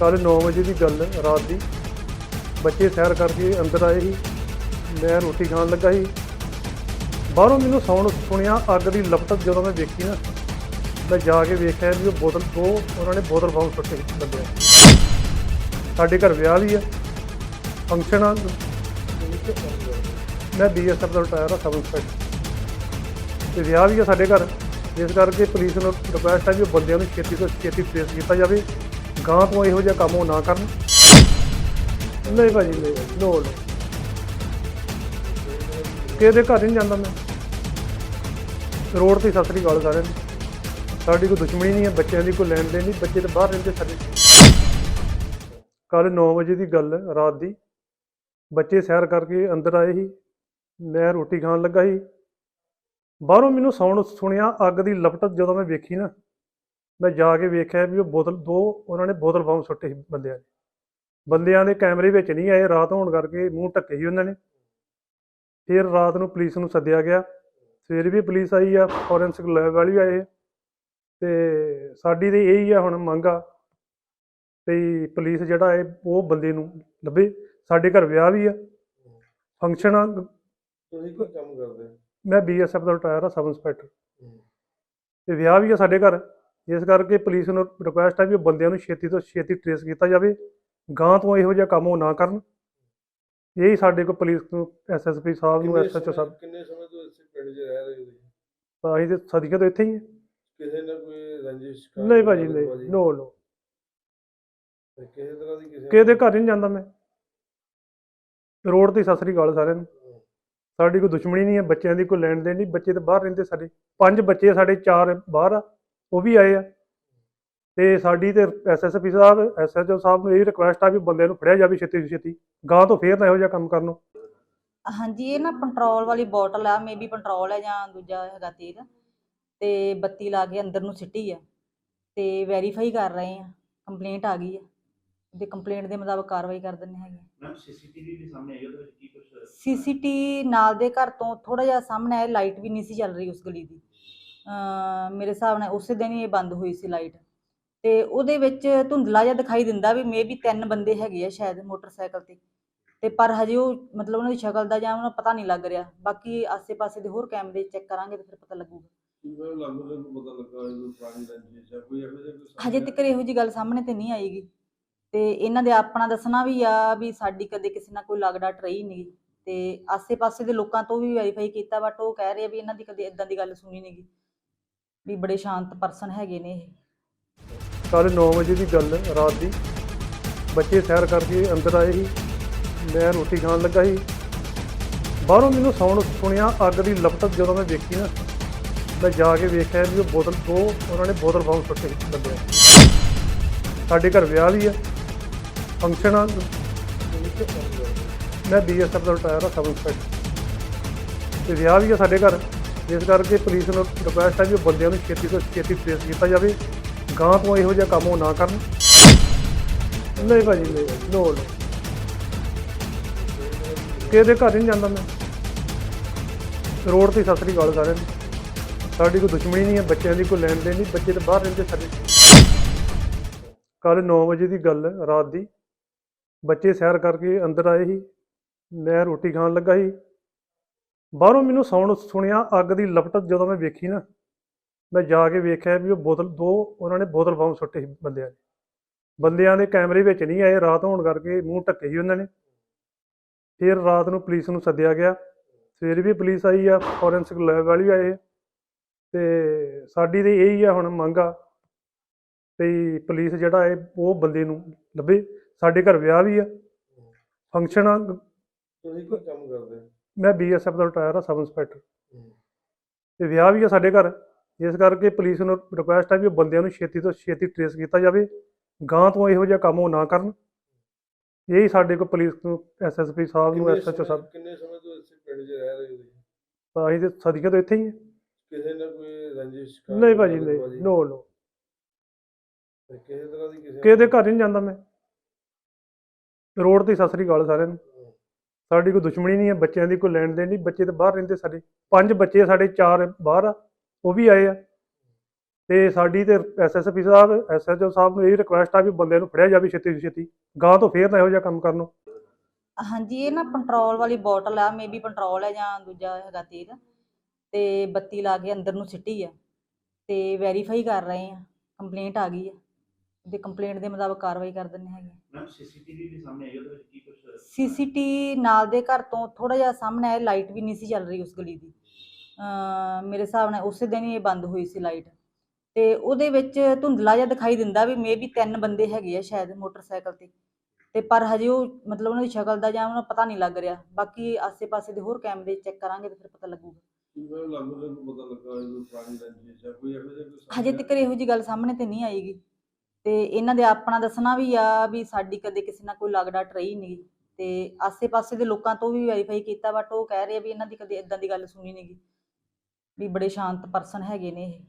ਕੱਲ 9 ਵਜੇ ਦੀ ਗੱਲ, ਰਾਤ ਦੀ। ਬੱਚੇ ਸੈਰ ਕਰਕੇ ਅੰਦਰ ਆਏ ਸੀ। ਮੈਂ ਰੋਟੀ ਖਾਣ ਲੱਗਾ ਸੀ। ਬਾਹਰੋਂ ਮੈਨੂੰ ਸਾਊਂਡ ਸੁਣਿਆ, ਅੱਗ ਦੀ ਲਪਟ ਜਦੋਂ ਮੈਂ ਵੇਖੀ ਨਾ, ਮੈਂ ਜਾ ਕੇ ਵੇਖਿਆ ਵੀ ਉਹ ਬੋਤਲ ਦੋ, ਉਹਨਾਂ ਨੇ ਬੋਤਲ ਬੰਬ ਸੁੱਟੇ ਸੀ ਸਾਡੇ ਘਰ ਵਿਆਹ ਵੀ ਆ। ਫੰਕਸ਼ਨ ਆ। ਮੈਂ ਬੀਐਸਐਫ ਦਾ ਰਿਟਾਇਰ ਆ, ਸਬ ਇੰਸਪੈਕਟਰ। ਤੇ ਵਿਆਹ ਵੀ ਆ ਸਾਡੇ ਘਰ। ਇਸ ਕਰਕੇ ਪੁਲਿਸ ਨੂੰ ਰਿਕੁਐਸਟ ਹੈ ਵੀ ਉਹ ਬੰਦਿਆਂ ਨੂੰ ਛੇਤੀ ਤੋਂ ਛੇਤੀ ਟ੍ਰੇਸ ਕੀਤਾ ਜਾਵੇ। ਗਾਂ ਤੋਂ ਇਹੋ ਜਿਹਾ ਕੰਮ ਉਹ ਨਾ ਕਰਨ। ਨਹੀਂ ਭਾਜੀ ਨਹੀਂ। ਨੋ ਨੋ ਕਿਹਦੇ ਘਰ ਨਹੀਂ ਜਾਂਦਾ ਮੈਂ। ਰੋਡ ਤੇ ਸਤਿ ਸ੍ਰੀ ਅਕਾਲ ਸਾਰਿਆਂ ਨੂੰ। ਸਾਡੀ ਕੋਈ ਦੁਸ਼ਮਣੀ ਨਹੀਂ ਹੈ ਬੱਚਿਆਂ ਦੀ ਕੋਈ ਲੈਣ ਦੇਣ ਨਹੀਂ ਬੱਚੇ ਤਾਂ ਬਾਹਰ ਰਹਿੰਦੇ ਸਾਡੇ ਕੱਲ 9 ਵਜੇ ਦੀ ਗੱਲ ਹੈ, ਰਾਤ ਦੀ। ਬੱਚੇ ਸੈਰ ਕਰਕੇ ਅੰਦਰ ਆਏ ਸੀ। ਮੈਂ ਰੋਟੀ ਖਾਣ ਲੱਗਾ ਸੀ। ਬਾਹਰੋਂ ਮੈਨੂੰ ਸਾਊਂਡ ਸੁਣਿਆ ਅੱਗ ਦੀ ਲਪਟ ਜਦੋਂ ਮੈਂ ਵੇਖੀ ਨਾ ਮੈਂ ਜਾ ਕੇ ਵੇਖਿਆ ਵੀ ਉਹ ਬੋਤਲ ਦੋ ਉਹਨਾਂ ਨੇ ਬੋਤਲ ਬੰਬ ਸੁੱਟੇ ਸੀ ਬੰਦਿਆਂ ਨੇ ਬੰਦਿਆਂ ਦੇ ਕੈਮਰੇ ਵਿੱਚ ਨਹੀਂ ਆਏ ਰਾਤ ਹੋਣ ਕਰਕੇ ਮੂੰਹ ਢੱਕੇ ਸੀ ਉਹਨਾਂ ਨੇ। ਫਿਰ ਰਾਤ ਨੂੰ ਪੁਲਿਸ ਨੂੰ ਸੱਦਿਆ ਗਿਆ। ਸਵੇਰੇ ਵੀ ਪੁਲਿਸ ਆਈ ਆ ਫੋਰੈਂਸਿਕ ਲੈਬ ਵਾਲੀ ਆਏ। ਤੇ ਸਾਡੀ ਤੇ ਇਹੀ ਆ ਹੁਣ ਮੰਗ ਵੀ ਪੁਲਿਸ ਜਿਹੜਾ ਹੈ ਉਹ ਬੰਦੇ ਨੂੰ ਲੱਭੇ। ਸਾਡੇ ਘਰ ਵਿਆਹ ਵੀ ਆ। ਫੰਕਸ਼ਨ ਆ। ਤੁਸੀਂ ਕੀ ਕੰਮ ਕਰਦੇ? ਮੈਂ ਬੀਐਸਐਫ ਦਾ ਰਿਟਾਇਰ ਆ ਸਬ ਇੰਸਪੈਕਟਰ। ਤੇ ਵਿਆਹ ਵੀ ਆ ਸਾਡੇ ਘਰ। ਇਸ ਕਰਕੇ ਪੁਲਿਸ ਨੂੰ ਰਿਕੁਐਸਟ ਹੈ ਵੀ ਉਹ ਬੰਦਿਆਂ ਨੂੰ ਛੇਤੀ ਤੋਂ ਛੇਤੀ ਟ੍ਰੇਸ ਕੀਤਾ ਜਾਵੇ ਗਾਂ ਤੋਂ ਇਹੋ ਜਿਹਾ ਕੰਮ ਉਹ ਨਾ ਕਰਨ। ਇਹੀ ਸਾਡੇ ਕੋਲ ਪੁਲਿਸ ਨੂੰ ਐਸਐਸਪੀ ਸਾਹਿਬ ਨੂੰ ਐਸਐਚਓ ਸਾਹਿਬ। ਕਿੰਨੇ ਸਮੇਂ ਤੋਂ ਇਸੇ ਪਿੰਡ 'ਚ ਰਹਿ ਰਹੇ ਹੋ ਤੁਸੀਂ? ਤਾਂ ਅਸੀਂ ਤੇ ਸਦੀਆਂ ਤੋਂ ਇੱਥੇ ਹੀ ਹਾਂ। ਕਿਸੇ ਨੇ ਕੋਈ ਰੰਜਿਸ਼ ਨਹੀਂ ਭਾਜੀ ਨਹੀਂ। ਨੋ ਨੋ ਕਿਸੇ ਤਰ੍ਹਾਂ ਦੀ ਕਿਸੇ ਘਰ ਨਹੀਂ ਜਾਂਦਾ ਮੈਂ। ਰੋਡ ਤੇ ਸਤਿ ਸ੍ਰੀ ਅਕਾਲ ਸਾਰਿਆਂ ਨੂੰ। ਸਾਡੀ ਕੋਈ ਦੁਸ਼ਮਣੀ ਨਹੀਂ ਹੈ ਬੱਚਿਆਂ ਦੀ ਕੋਈ ਲੈਣ ਦੇਣ ਨਹੀਂ ਬੱਚੇ ਤਾਂ ਬਾਹਰ ਰਹਿੰਦੇ ਸਾਡੇ। ਪੰਜ ਬੱਚੇ ਆ ਸਾਡੇ ਚਾਰ ਬਾਹਰ ਆ। ਉਹ ਵੀ ਆਏ ਆ। ਤੇ ਸਾਡੀ ਤੇ ਐਸਐਸਪੀ ਸਾਹਿਬ ਐਸਐਚਓ ਸਾਹਿਬ ਨੂੰ ਇਹ ਰਿਕੁਐਸਟ ਆ ਵੀ ਬੰਦੇ ਨੂੰ ਫੜਿਆ ਜਾਵੇ ਛੇਤੀ ਤੋਂ ਛੇਤੀ। ਗਾਂ ਤੋਂ ਫੇਰ ਨਾ ਇਹੋ ਜਿਹਾ ਕੰਮ ਕਰਨ ਨੂੰ। ਹਾਂਜੀ ਇਹ ਨਾ ਪੈਟਰੋਲ ਵਾਲੀ ਬੋਟਲ ਆ ਮੇਬੀ ਪੈਟਰੋਲ ਹੈ ਜਾਂ ਦੂਜਾ ਹੈਗਾ ਤੇਲ। ਤੇ ਬੱਤੀ ਲਾ ਕੇ ਅੰਦਰ ਨੂੰ ਸਿੱਟੀ ਆ। ਤੇ ਵੈਰੀਫਾਈ ਕਰ ਰਹੇ ਆ। ਕੰਪਲੇਂਟ ਆ ਗਈ ਆ। ਤੇ ਕੰਪਲੇਂਟ ਦੇ ਮੁਤਾਬਕ ਕਾਰਵਾਈ ਕਰ ਦਿੰਦੇ ਹੈਗੇ ਮੈਮ ਸੀਸੀਟੀਵੀ ਵੀ ਸਾਹਮਣੇ ਆਈ ਉਹਦੇ ਵਿੱਚ ਕੀ ਕੁਝ ਸੀਸੀਟੀ ਨਾਲ ਦੇ ਘਰ ਤੋਂ ਥੋੜਾ ਜਿਹਾ ਸਾਹਮਣੇ ਆਇਆ ਲਾਈਟ ਵੀ ਨਹੀਂ ਸੀ ਚੱਲ ਰਹੀ ਉਸ ਗਲੀ ਦੀ। ਮੇਰੇ ਹਿਸਾਬ ਨਾਲ ਉਸੇ ਦਿਨ ਹੀ ਇਹ ਬੰਦ ਹੋਈ ਸੀ ਲਾਈਟ। ਤੇ ਉਹਦੇ ਵਿੱਚ ਧੁੰਦਲਾ ਜਿਹਾ ਦਿਖਾਈ ਦਿੰਦਾ ਵੀ ਮੇਬੀ ਤਿੰਨ ਬੰਦੇ ਹੈਗੇ ਆ ਸ਼ਾਇਦ ਮੋਟਰਸਾਈਕਲ ਤੇ। ਤੇ ਪਰ ਹਜੇ ਉਹ ਮਤਲਬ ਉਹਨਾਂ ਦੀ ਸ਼ਕਲ ਦਾ ਜਾਂ ਉਹਨਾਂ ਪਤਾ ਨਹੀਂ ਲੱਗ ਰਿਹਾ। ਬਾਕੀ ਆਸੇ-ਪਾਸੇ ਦੇ ਹੋਰ ਕੈਮਰੇ ਚੈੱਕ ਕਰਾਂਗੇ ਤੇ ਫਿਰ ਪਤਾ ਲੱਗੂਗਾ। ਲੱਗਦਾ ਹਜੇ ਤੱਕ ਇਹੋ ਜੀ ਗੱਲ ਸਾਹਮਣੇ ਤੇ ਨਹੀਂ ਆਏਗੀ ਤੇ ਇਹਨਾਂ ਦੇ ਆਪਣਾ ਦੱਸਣਾ ਵੀ ਆ ਵੀ ਸਾਡੀ ਕਦੇ ਕਿਸੇ ਨਾਲ ਕੋਈ ਲੱਗਡਾਟ ਰਹੀ ਨਹੀਂ ਤੇ ਆਸੇ-ਪਾਸੇ ਦੇ ਲੋਕਾਂ ਤੋਂ ਵੀ ਵੈਰੀਫਾਈ ਕੀਤਾ ਬਟ ਉਹ ਕਹਿ ਰਹੇ ਆ ਵੀ ਇਹਨਾਂ ਦੀ ਕਦੇ ਇਦਾਂ ਦੀ ਗੱਲ ਸੁਣੀ ਨਹੀਂਗੀ ਵੀ ਬੜੇ ਸ਼ਾਂਤ ਪਰਸਨ ਹੈਗੇ ਨੇ ਇਹ। ਕੱਲ 9 ਵਜੇ ਦੀ ਗੱਲ ਹੈ, ਰਾਤ ਦੀ। ਬੱਚੇ ਸੈਰ ਕਰਕੇ ਅੰਦਰ ਆਏ ਸੀ। ਮੈਂ ਰੋਟੀ ਖਾਣ ਲੱਗਾ ਸੀ। ਬਾਹਰੋਂ ਮੈਨੂੰ ਸਾਊਂਡ ਸੁਣਿਆ ਅੱਗ ਦੀ ਲਪਟ ਜਦੋਂ ਮੈਂ ਵੇਖੀ ਨਾ ਮੈਂ ਜਾ ਕੇ ਵੇਖਿਆ ਵੀ ਉਹ ਬੋਤਲ ਦੋ ਉਹਨਾਂ ਨੇ ਬੋਤਲ ਬੰਬ ਸੁੱਟੇ ਸੀ ਸਾਡੇ ਘਰ ਵਿਆਹ ਵੀ ਆ। ਫੰਕਸ਼ਨ ਆ। ਮੈਂ ਬੀਐਸਐਫ ਦਾ ਰਿਟਾਇਰ ਆ ਸਬ ਇੰਸਪੈਕਟਰ। ਤੇ ਵਿਆਹ ਵੀ ਆ ਸਾਡੇ ਘਰ। ਇਸ ਕਰਕੇ ਪੁਲਿਸ ਨੂੰ ਰਿਕੁਐਸਟ ਹੈ ਵੀ ਉਹ ਬੰਦਿਆਂ ਨੂੰ ਛੇਤੀ ਤੋਂ ਛੇਤੀ ਟ੍ਰੇਸ ਕੀਤਾ ਜਾਵੇ ਗਾਂ ਤੋਂ ਇਹੋ ਜਿਹਾ ਕੰਮ ਉਹ ਨਾ ਕਰਨ। ਨਹੀਂ ਭਾਜੀ, ਨਹੀਂ ਨੋ ਨੋ ਕਿਹਦੇ ਘਰ ਨਹੀਂ ਜਾਂਦਾ ਮੈਂ? ਰੋਡ ਤੇ ਸਤਿ ਸ੍ਰੀ ਅਕਾਲ ਸਾਰਿਆਂ ਨੂੰ। ਸਾਡੀ ਕੋਈ ਦੁਸ਼ਮਣੀ ਨਹੀਂ ਹੈ, ਬੱਚਿਆਂ ਦੀ ਕੋਈ ਲੈਣ ਦੇਣ ਨਹੀਂ, ਬੱਚੇ ਤਾਂ ਬਾਹਰ ਰਹਿੰਦੇ ਸਾਡੇ। ਕੱਲ 9 ਵਜੇ ਦੀ ਗੱਲ ਰਾਤ ਦੀ। ਬੱਚੇ ਸੈਰ ਕਰਕੇ ਅੰਦਰ ਆਏ ਸੀ, ਮੈਂ ਰੋਟੀ ਖਾਣ ਲੱਗਾ ਸੀ। ਬਾਹਰੋਂ ਮੈਨੂੰ ਸਾਊਂਡ ਸੁਣਿਆ, ਅੱਗ ਦੀ ਲਪਟ ਜਦੋਂ ਮੈਂ ਵੇਖੀ ਨਾ, ਮੈਂ ਜਾ ਕੇ ਵੇਖਿਆ ਵੀ ਉਹ ਬੋਤਲ, ਦੋ ਉਹਨਾਂ ਨੇ ਬੋਤਲ ਬੰਬ ਸੁੱਟੇ ਸੀ ਬੰਦਿਆਂ ਨੇ। ਬੰਦਿਆਂ ਦੇ ਕੈਮਰੇ ਵਿੱਚ ਨਹੀਂ ਆਏ, ਰਾਤ ਹੋਣ ਕਰਕੇ ਮੂੰਹ ਢੱਕੇ ਹੀ ਉਹਨਾਂ ਨੇ। ਫਿਰ ਰਾਤ ਨੂੰ ਪੁਲਿਸ ਨੂੰ ਸੱਦਿਆ ਗਿਆ। ਫਿਰ ਵੀ ਪੁਲਿਸ ਆਈ ਆ ਫੋਰੈਂਸਿਕ ਲੈਬ ਵਾਲੀ ਵੀ ਆਏ ਆ। ਤੇ ਸਾਡੀ ਤੇ ਇਹੀ ਆ ਹੁਣ ਮੰਗ ਆ ਵੀ ਪੁਲਿਸ ਜਿਹੜਾ ਹੈ, ਉਹ ਬੰਦੇ ਨੂੰ ਲੱਭੇ। ਸਾਡੇ ਘਰ ਵਿਆਹ ਵੀ ਆ। ਫੰਕਸ਼ਨ ਆ। ਤੁਸੀਂ ਕੀ ਕੰਮ ਕਰਦੇ? ਮੈਂ ਬੀਐਸਐਫ ਦਾ ਰਿਟਾਇਰ ਆ ਸਬ ਇੰਸਪੈਕਟਰ। ਤੇ ਵਿਆਹ ਵੀ ਆ ਸਾਡੇ ਘਰ ਇਸ ਕਰਕੇ ਪੁਲਿਸ ਨੂੰ ਰਿਕੁਐਸਟ ਹੈ ਵੀ ਉਹ ਬੰਦਿਆਂ ਨੂੰ ਛੇਤੀ ਤੋਂ ਛੇਤੀ ਟ੍ਰੇਸ ਕੀਤਾ ਜਾਵੇ ਗਾਂ ਤੋਂ ਇਹੋ ਜਿਹਾ ਕੰਮ ਉਹ ਨਾ ਕਰਨ। ਇਹੀ ਸਾਡੇ ਕੋਲ ਪੁਲਿਸ ਨੂੰ ਐਸਐਸਪੀ ਸਾਹਿਬ ਨੂੰ ਐਸਐਚਓ ਸਾਹਿਬ। ਕਿੰਨੇ ਸਮੇਂ ਤੋਂ ਇਸੇ ਪਿੰਡ 'ਚ ਰਹਿ ਰਹੇ ਹੋ? ਤਾਂ ਅਸੀਂ ਤੇ ਸਦੀਆਂ ਤੋਂ ਇੱਥੇ ਹੀ ਹਾਂ। ਕਿਸੇ ਨੇ ਕੋਈ ਰੰਜਿਸ਼ ਨਹੀਂ ਭਾਜੀ ਨਹੀਂ। ਨੋ ਨੋ ਕਿਸੇ ਤਰ੍ਹਾਂ ਦੀ ਕਿਸੇ ਕਿਹਦੇ ਘਰ ਨਹੀਂ ਜਾਂਦਾ ਮੈਂ। ਰੋਡ ਤੇ ਸਤਿ ਸ੍ਰੀ ਅਕਾਲ ਸਾਰਿਆਂ ਨੂੰ। ਸਾਡੀ ਕੋਈ ਦੁਸ਼ਮਣੀ ਨਹੀਂ ਹੈ, ਬੱਚਿਆਂ ਦੀ ਕੋਈ ਲੈਣ ਦੇਣ ਨਹੀਂ, ਬੱਚੇ ਤਾਂ ਬਾਹਰ ਰਹਿੰਦੇ ਸਾਡੇ। ਪੰਜ ਬੱਚੇ ਸਾਡੇ, ਚਾਰ ਬਾਹਰ ਆ, ਉਹ ਵੀ ਆਏ ਆ। ਤੇ ਸਾਡੀ ਤੇ ਐਸਐਸਪੀ ਸਾਹਿਬ ਐਸਐਚਓ ਸਾਹਿਬ ਨੂੰ ਇਹ ਰਿਕੁਐਸਟ ਆ ਵੀ ਬੰਦੇ ਨੂੰ ਫੜਿਆ ਜਾਵੇ ਛੇਤੀ ਤੋਂ ਛੇਤੀ ਗਾਂ ਤੋਂ ਫੇਰ ਨਾ ਇਹੋ ਜਿਹਾ ਕੰਮ ਕਰਨ ਨੂੰ। ਹਾਂਜੀ, ਇਹ ਨਾ ਪੈਟਰੋਲ ਵਾਲੀ ਬੋਟਲ ਆ ਮੇਬੀ ਪੈਟਰੋਲ ਹੈ ਜਾਂ ਦੂਜਾ ਹੈਗਾ ਤੇਲ, ਤੇ ਬੱਤੀ ਲਾ ਕੇ ਅੰਦਰ ਨੂੰ ਸਿੱਟੀ ਆ, ਤੇ ਵੈਰੀਫਾਈ ਕਰ ਰਹੇ ਆ ਕੰਪਲੇਂਟ ਆ ਗਈ ਆ। ਤੇ ਕੰਪਲੇਂਟ ਦੇ ਮੁਤਾਬਕ ਕਾਰਵਾਈ ਕਰ ਦਿੰਦੇ ਹੈਗੇ ਮੈਮ ਸੀਸੀਟੀਵੀ ਵੀ ਸਾਹਮਣੇ ਆਈ ਉਹਦੇ ਵਿੱਚ ਕੀ ਕੁਝ ਸੀਸੀਟੀ ਨਾਲ ਦੇ ਘਰ ਤੋਂ ਥੋੜਾ ਜਿਹਾ ਸਾਹਮਣੇ ਆਇਆ ਲਾਈਟ ਵੀ ਨਹੀਂ ਸੀ ਚੱਲ ਰਹੀ ਉਸ ਗਲੀ ਦੀ। ਅਮ ਮੇਰੇ ਹਿਸਾਬ ਨਾਲ ਉਸੇ ਦਿਨ ਹੀ ਇਹ ਬੰਦ ਹੋਈ ਸੀ ਲਾਈਟ ਤੇ ਉਹਦੇ ਵਿੱਚ ਧੁੰਦਲਾ ਜਿਹਾ ਦਿਖਾਈ ਦਿੰਦਾ ਵੀ ਮੇਬੀ ਤਿੰਨ ਬੰਦੇ ਹੈਗੇ ਆ ਸ਼ਾਇਦ ਮੋਟਰਸਾਈਕਲ ਤੇ। ਤੇ ਪਰ ਹਜੇ ਉਹ ਮਤਲਬ ਉਹਨਾਂ ਦੀ ਸ਼ਕਲ ਦਾ ਜਾਂ ਉਹਨਾਂ ਦਾ ਪਤਾ ਨਹੀਂ ਲੱਗ ਰਿਹਾ। ਬਾਕੀ ਆਸੇ-ਪਾਸੇ ਦੇ ਹੋਰ ਕੈਮਰੇ ਚੈੱਕ ਕਰਾਂਗੇ ਤੇ ਫਿਰ ਪਤਾ ਲੱਗੂਗਾ। ਹਜੇ ਤੱਕ ਇਹੋ ਜੀ ਗੱਲ ਸਾਹਮਣੇ ਤੇ ਨਹੀਂ ਆਏਗੀ ਤੇ ਇਹਨਾਂ ਦੇ ਆਪਣਾ ਦੱਸਣਾ ਵੀ ਆ ਵੀ ਸਾਡੀ ਕਦੇ ਕਿਸੇ ਨਾਲ ਕੋਈ ਲੱਗਦਾ ਰਹੀ ਨਹੀਂ ਤੇ ਆਸੇ-ਪਾਸੇ ਦੇ ਲੋਕਾਂ ਤੋਂ ਵੀ ਵੈਰੀਫਾਈ ਕੀਤਾ ਬਟ ਉਹ ਕਹਿ ਰਹੇ ਆ ਵੀ ਇਹਨਾਂ ਦੀ ਕਦੇ ਇਦਾਂ ਦੀ ਗੱਲ ਸੁਣੀ ਨਹੀਂਗੀ ਵੀ ਬੜੇ ਸ਼ਾਂਤ ਪਰਸਨ ਹੈਗੇ ਨੇ ਇਹ।